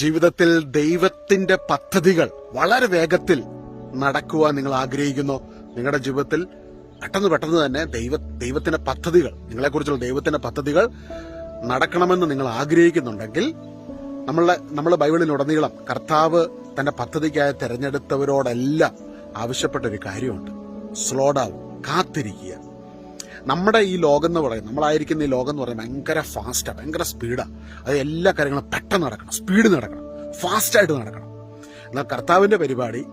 ജീവിതത്തിൽ ദൈവത്തിന്റെ പദ്ധതികൾ വളരെ വേഗത്തിൽ നടക്കുവാൻ നിങ്ങൾ ആഗ്രഹിക്കുന്നു. നിങ്ങളുടെ ജീവിതത്തിൽ പെട്ടെന്ന് പെട്ടെന്ന് തന്നെ ദൈവ ദൈവത്തിന്റെ പദ്ധതികൾ നിങ്ങളെക്കുറിച്ചുള്ള ദൈവത്തിന്റെ പദ്ധതികൾ നടക്കണമെന്ന് നിങ്ങൾ ആഗ്രഹിക്കുന്നുണ്ടെങ്കിൽ നമ്മളെ നമ്മൾ ബൈബിളിലുടനീളം കർത്താവ് തന്റെ പദ്ധതിക്കായി തെരഞ്ഞെടുത്തവരോടെല്ലാം ആവശ്യപ്പെട്ട ഒരു കാര്യമുണ്ട്. സ്ലോ ഡൗൺ കാത്തിരിക്കുക. നമ്മുടെ ഈ ലോകം എന്ന് പറയും നമ്മളായിരിക്കുന്ന ഈ ലോകം എന്ന് പറയുന്നത് ഭയങ്കര ഫാസ്റ്റാണ് ഭയങ്കര സ്പീഡാണ് അത് എല്ലാ കാര്യങ്ങളും പെട്ടെന്ന് നടക്കണം സ്പീഡ് നടക്കണം ഫാസ്റ്റായിട്ട് നടക്കണം. എന്നാൽ കർത്താവിന്റെ പരിപാടി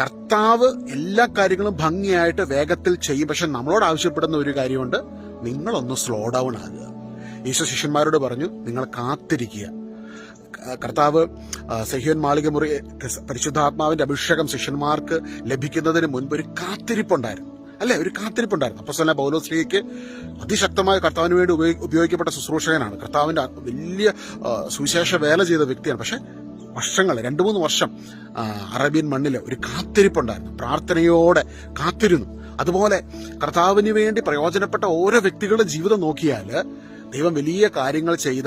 കർത്താവ് എല്ലാ കാര്യങ്ങളും ഭംഗിയായിട്ട് വേഗത്തിൽ ചെയ്യും. പക്ഷെ നമ്മളോട് ആവശ്യപ്പെടുന്ന ഒരു കാര്യമുണ്ട് നിങ്ങളൊന്ന് സ്ലോ ഡൗൺ ആകുക. ഈശോ ശിഷ്യന്മാരോട് പറഞ്ഞു നിങ്ങൾ കാത്തിരിക്കുക. കർത്താവ് സഹ്യൻ മാളിക മുറി പരിശുദ്ധാത്മാവിന്റെ അഭിഷേകം ശിഷ്യന്മാർക്ക് ലഭിക്കുന്നതിന് മുൻപ് ഒരു കാത്തിരിപ്പുണ്ടായിരുന്നു. അല്ലെ? ഒരു കാത്തിരിപ്പുണ്ടായിരുന്നു. അപ്പൊ തന്നെ പൗലോസ്ലിക്ക് അതിശക്തമായ കർത്താവിന് വേണ്ടി ഉപയോഗി- ഉപയോഗിക്കപ്പെട്ട ശുശ്രൂഷകനാണ്. കർത്താവിന്റെ വലിയ സുവിശേഷ വേല ചെയ്ത വ്യക്തിയാണ്. പക്ഷെ വർഷങ്ങൾ രണ്ടു മൂന്ന് വർഷം അറേബ്യൻ മണ്ണിൽ ഒരു കാത്തിരിപ്പുണ്ടായിരുന്നു. പ്രാർത്ഥനയോടെ കാത്തിരുന്നു. അതുപോലെ കർത്താവിന് വേണ്ടി പ്രയോജനപ്പെട്ട ഓരോ വ്യക്തികളുടെ ജീവിതം നോക്കിയാൽ ദൈവം വലിയ കാര്യങ്ങൾ ചെയ്ത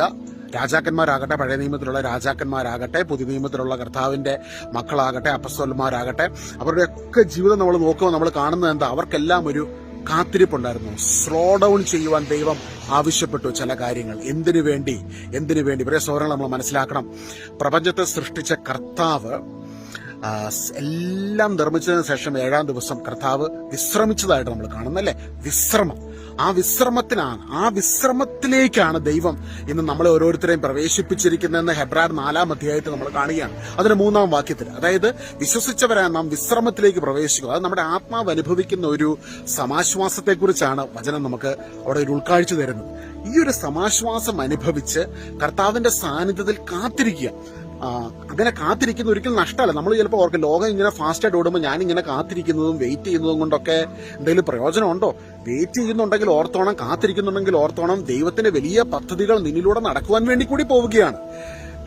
രാജാക്കന്മാരാകട്ടെ പഴയ നിയമത്തിലുള്ള രാജാക്കന്മാരാകട്ടെ പുതിയ നിയമത്തിലുള്ള കർത്താവിന്റെ മക്കളാകട്ടെ അപ്പസ്വലന്മാരാകട്ടെ അവരുടെയൊക്കെ ജീവിതം നമ്മൾ നോക്കുമ്പോൾ നമ്മൾ കാണുന്നത് എന്താ? അവർക്കെല്ലാം ഒരു കാത്തിരിപ്പുണ്ടായിരുന്നു. സ്ലോ ഡൗൺ ചെയ്യുവാൻ ദൈവം ആവശ്യപ്പെട്ടു ചില കാര്യങ്ങൾ. എന്തിനു വേണ്ടി? എന്തിനു വേണ്ടി? ഇവരെ സൗകര്യങ്ങൾ നമ്മൾ മനസ്സിലാക്കണം. പ്രപഞ്ചത്തെ സൃഷ്ടിച്ച കർത്താവ് എല്ലാം നിർമ്മിച്ചതിന് ശേഷം ഏഴാം ദിവസം കർത്താവ് വിശ്രമിച്ചതായിട്ട് നമ്മൾ കാണുന്നല്ലേ? വിശ്രമം. ആ വിശ്രമത്തിനാണ് ആ വിശ്രമത്തിലേക്കാണ് ദൈവം ഇന്ന് നമ്മളെ ഓരോരുത്തരെയും പ്രവേശിപ്പിച്ചിരിക്കുന്നതെന്ന് ഹെബ്രാർ നാലാം അധ്യായത്തിൽ നമ്മൾ കാണുകയാണ്. അതിന് മൂന്നാം വാക്യത്തിൽ അതായത് വിശ്വസിച്ചവരാണ് നാം വിശ്രമത്തിലേക്ക് പ്രവേശിക്കുക അത് നമ്മുടെ ആത്മാവ് അനുഭവിക്കുന്ന ഒരു സമാശ്വാസത്തെക്കുറിച്ചാണ് വചനം നമുക്ക് അവിടെ ഒരു ഉൾക്കാഴ്ച തരുന്നത്. ഈ ഒരു സമാശ്വാസം അനുഭവിച്ച് കർത്താവിന്റെ സാന്നിധ്യത്തിൽ കാത്തിരിക്കുക. അങ്ങനെ കാത്തിരിക്കുന്ന ഒരിക്കലും നഷ്ടമല്ല. നമ്മൾ ചിലപ്പോൾ ഓർക്കും ലോകം ഇങ്ങനെ ഫാസ്റ്റായിട്ട് ഓടുമ്പോൾ ഞാൻ ഇങ്ങനെ കാത്തിരിക്കുന്നതും വെയിറ്റ് ചെയ്യുന്നതും കൊണ്ടൊക്കെ എന്തെങ്കിലും പ്രയോജനമുണ്ടോ? വെയിറ്റ് ചെയ്യുന്നുണ്ടെങ്കിൽ ഓർത്തോണം കാത്തിരിക്കുന്നുണ്ടെങ്കിൽ ഓർത്തോണം ദൈവത്തിന്റെ വലിയ പദ്ധതികൾ നിന്നിലൂടെ നടക്കുവാൻ വേണ്ടി കൂടി പോവുകയാണ്.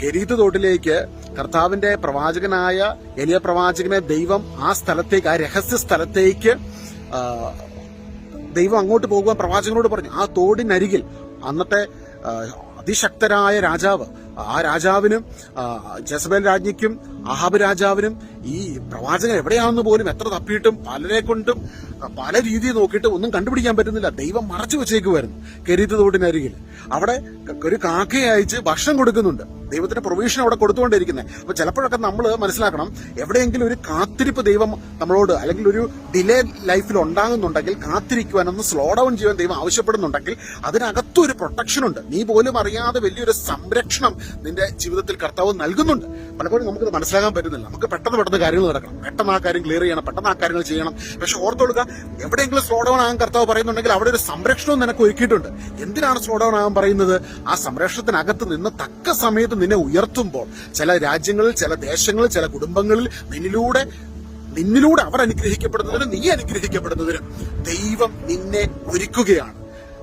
കെരീത്ത് തോട്ടിലേക്ക് കർത്താവിന്റെ പ്രവാചകനായ എലിയ പ്രവാചകനെ ദൈവം ആ സ്ഥലത്തേക്ക് ആ രഹസ്യ സ്ഥലത്തേക്ക് ദൈവം അങ്ങോട്ട് പോകുവാൻ പ്രവാചകനോട് പറഞ്ഞു ആ തോടിനരികിൽ അന്നത്തെ അതിശക്തരായ രാജാവ് ആ രാജാവിനും ജസബേൽ രാജ്ഞിക്കും അഹാബ് രാജാവിനും ഈ പ്രവാചകൻ എവിടെയാണെന്ന് പോലും എത്ര തപ്പിയിട്ടും പലരെ കൊണ്ടും പല രീതിയിൽ നോക്കിയിട്ട് ഒന്നും കണ്ടുപിടിക്കാൻ പറ്റുന്നില്ല. ദൈവം മറച്ചു വെച്ചേക്കുമായിരുന്നു കെരീത്ത് തോട്ടിനരികിൽ അവിടെ ഒരു കാക്കയെ അയച്ച് ഭക്ഷണം കൊടുക്കുന്നുണ്ട്. ദൈവത്തിന്റെ പ്രൊവിഷൻ അവിടെ കൊടുത്തുകൊണ്ടിരിക്കുന്നത്. അപ്പൊ ചിലപ്പോഴൊക്കെ നമ്മൾ മനസ്സിലാക്കണം എവിടെയെങ്കിലും ഒരു കാത്തിരിപ്പ് ദൈവം നമ്മളോട് അല്ലെങ്കിൽ ഒരു ഡിലേ ലൈഫിൽ ഉണ്ടാകുന്നുണ്ടെങ്കിൽ കാത്തിരിക്കുവാൻ ഒന്ന് സ്ലോ ഡൗൺ ചെയ്യാൻ ദൈവം ആവശ്യപ്പെടുന്നുണ്ടെങ്കിൽ അതിനകത്തൊരു പ്രൊട്ടക്ഷൻ ഉണ്ട്. നീ പോലും അറിയാതെ വലിയൊരു സംരക്ഷണം നിന്റെ ജീവിതത്തിൽ കർത്താവ് നൽകുന്നുണ്ട്. പലപ്പോഴും നമുക്കത് മനസ്സിലാക്കാൻ പറ്റുന്നില്ല. നമുക്ക് പെട്ടെന്ന് പെട്ടെന്ന് കാര്യങ്ങൾ നടക്കണം. പെട്ടെന്ന് ആ കാര്യം ക്ലിയർ ചെയ്യണം. പെട്ടെന്ന് ആ കാര്യങ്ങൾ ചെയ്യണം. പക്ഷെ ഓർത്തൊടുക്കുക എവിടെയെങ്കിലും സ്ലോ ഡൗൺ ആകാൻ കർത്താവ് പറയുന്നുണ്ടെങ്കിൽ അവിടെ ഒരു സംരക്ഷണവും നിനക്ക് ഒരുക്കിയിട്ടുണ്ട്. എന്തിനാണ് സ്ലോ ഡൗൺ ആകാൻ പറയുന്നത്? ആ സംരക്ഷണത്തിനകത്ത് നിന്ന് തക്ക സമയത്ത് നിന്നെ ഉയർത്തുമ്പോൾ ചില രാജ്യങ്ങളിൽ ചില ദേശങ്ങളിൽ ചില കുടുംബങ്ങളിൽ നിന്നിലൂടെ നിന്നിലൂടെ അവർ അനുഗ്രഹിക്കപ്പെടുന്നതിനും നീ അനുഗ്രഹിക്കപ്പെടുന്നതിനും ദൈവം നിന്നെ ഒരുക്കുകയാണ്.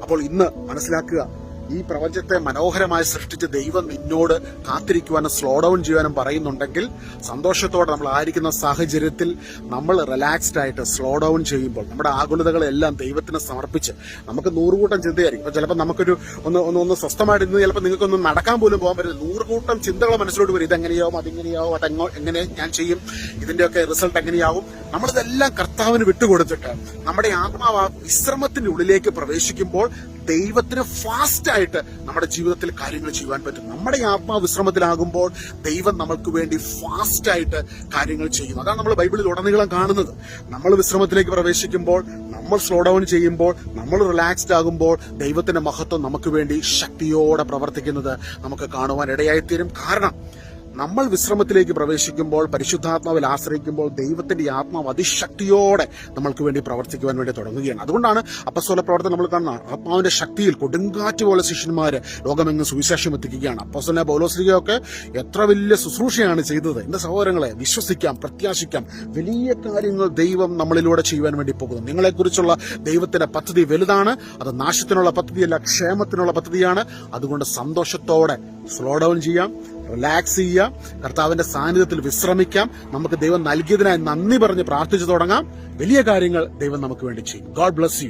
അപ്പോൾ ഇന്ന് മനസ്സിലാക്കുക ഈ പ്രപഞ്ചത്തെ മനോഹരമായി സൃഷ്ടിച്ച ദൈവം നിന്നോട് കാത്തിരിക്കുവാനും സ്ലോ ഡൗൺ ചെയ്യാനും പറയുന്നുണ്ടെങ്കിൽ സന്തോഷത്തോടെ നമ്മൾ ആയിരിക്കുന്ന സാഹചര്യത്തിൽ നമ്മൾ റിലാക്സ്ഡ് ആയിട്ട് സ്ലോ ഡൗൺ ചെയ്യുമ്പോൾ നമ്മുടെ ആകുലതകളെല്ലാം ദൈവത്തിന് സമർപ്പിച്ച് നമുക്ക് നൂറുകൂട്ടം ചിന്തയായിരിക്കും. ഇപ്പൊ ചിലപ്പോൾ നമുക്കൊരു ഒന്ന് ഒന്ന് ഒന്ന് സ്വസ്ഥമായിട്ട് ഇന്ന് ചിലപ്പോൾ നിങ്ങൾക്കൊന്ന് നടക്കാൻ പോലും പോകാൻ പറ്റില്ല. നൂറുകൂട്ടം ചിന്തകൾ മനസ്സിലോട്ട് വരും. ഇതെങ്ങനെയാവും അതെങ്ങനെയാവും അതെങ്ങോ എങ്ങനെ ഞാൻ ചെയ്യും? ഇതിന്റെയൊക്കെ റിസൾട്ട് എങ്ങനെയാവും നമ്മളിതെല്ലാം കർത്താവിന് വിട്ടുകൊടുത്തിട്ട് നമ്മുടെ ആത്മാവ് വിശ്രമത്തിന്റെ ഉള്ളിലേക്ക് പ്രവേശിക്കുമ്പോൾ ദൈവത്തിന് ഫാസ്റ്റ് ആയിട്ട് നമ്മുടെ ജീവിതത്തിൽ കാര്യങ്ങൾ ചെയ്യുവാൻ പറ്റും. നമ്മുടെ ആത്മാവിശ്രമത്തിലാകുമ്പോൾ ആത്മാവ് വിശ്രമത്തിലാകുമ്പോൾ ദൈവം നമ്മൾക്ക് വേണ്ടി ഫാസ്റ്റ് ആയിട്ട് കാര്യങ്ങൾ ചെയ്യുന്നു. അതാണ് നമ്മൾ ബൈബിളിൽ ഉടനീളം കാണുന്നത്. നമ്മൾ വിശ്രമത്തിലേക്ക് പ്രവേശിക്കുമ്പോൾ നമ്മൾ സ്ലോ ഡൗൺ ചെയ്യുമ്പോൾ നമ്മൾ റിലാക്സ്ഡ് ആകുമ്പോൾ ദൈവത്തിന്റെ മഹത്വം നമുക്ക് വേണ്ടി ശക്തിയോടെ പ്രവർത്തിക്കുന്നത് നമുക്ക് കാണുവാൻ ഇടയായിത്തീരും. കാരണം നമ്മൾ വിശ്രമത്തിലേക്ക് പ്രവേശിക്കുമ്പോൾ പരിശുദ്ധാത്മാവിൽ ആശ്രയിക്കുമ്പോൾ ദൈവത്തിന്റെ ആത്മാവ് അതിശക്തിയോടെ നമ്മൾക്ക് വേണ്ടി പ്രവർത്തിക്കുവാൻ വേണ്ടി തുടങ്ങുകയാണ്. അതുകൊണ്ടാണ് അപ്പസ്വല പ്രവർത്തനം നമ്മൾ കാണുന്ന ആത്മാവിന്റെ ശക്തിയിൽ കൊടുങ്കാറ്റ് പോലെ ശിഷ്യന്മാര് ലോകമെങ്ങും സുവിശേഷം എത്തിക്കുകയാണ്. അപ്പസ്വല ബൗലോസ്ലിയൊക്കെ എത്ര വലിയ ശുശ്രൂഷയാണ് ചെയ്തത്. എന്റെ സഹോദരങ്ങളെ വിശ്വസിക്കാം പ്രത്യാശിക്കാം. വലിയ കാര്യങ്ങൾ ദൈവം നമ്മളിലൂടെ ചെയ്യുവാൻ വേണ്ടി പോകുന്നു. നിങ്ങളെക്കുറിച്ചുള്ള ദൈവത്തിന്റെ പദ്ധതി വലുതാണ്. അത് നാശത്തിനുള്ള പദ്ധതിയല്ല ക്ഷേമത്തിനുള്ള പദ്ധതിയാണ്. അതുകൊണ്ട് സന്തോഷത്തോടെ സ്ലോ ഡൗൺ ചെയ്യാം. റിലാക്സ് ചെയ്യാം കർത്താവിന്റെ സാന്നിധ്യത്തിൽ വിശ്രമിക്കാം. നമുക്ക് ദൈവം നൽകിയതിനായി നന്ദി പറഞ്ഞ് പ്രാർത്ഥിച്ചു തുടങ്ങാം. വലിയ കാര്യങ്ങൾ ദൈവം നമുക്ക് വേണ്ടി ചെയ്യും. God bless you